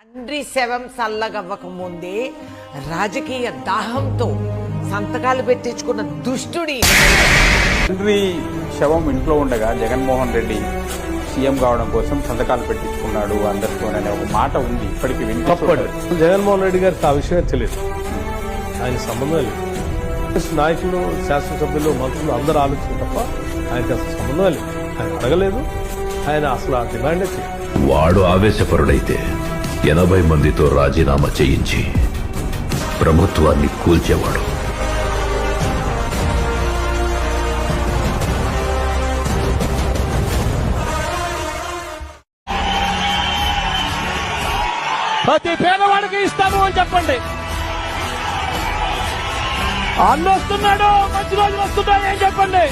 తండ్రి శవం చల్లగవ్వక ముందే రాజకీయ దాహంతో సంతకాలు పెట్టించుకున్న దుష్టుడి తండ్రి శవం ఇంట్లో ఉండగా జగన్మోహన్ రెడ్డి సీఎం కావడం కోసం సంతకాలు పెట్టించుకున్నాడు అందరితో అనే ఒక మాట ఉంది. ఇప్పటికి వినిపించండి జగన్మోహన్ రెడ్డి గారికి ఆ విషయమే తెలియదు. ఆయన సంబంధం లేదు. నాయకులు శాసనసభ్యులు మంత్రులు అందరూ ఆలోచన తప్ప ఆయనకి అసలు సంబంధం లేదు. ఆయన అడగలేదు. ఆయన అసలు ఆ డిమాండే వాడు ఆవేశపరుడైతే ఎనభై మందితో రాజీనామా చేయించి ప్రభుత్వాన్ని కూల్చేవాడు. ప్రతి పేదవాడికి ఇస్తాము అని చెప్పండి. అన్నొస్తున్నాడు మంచి రోజులు వస్తున్నాయి అని చెప్పండి.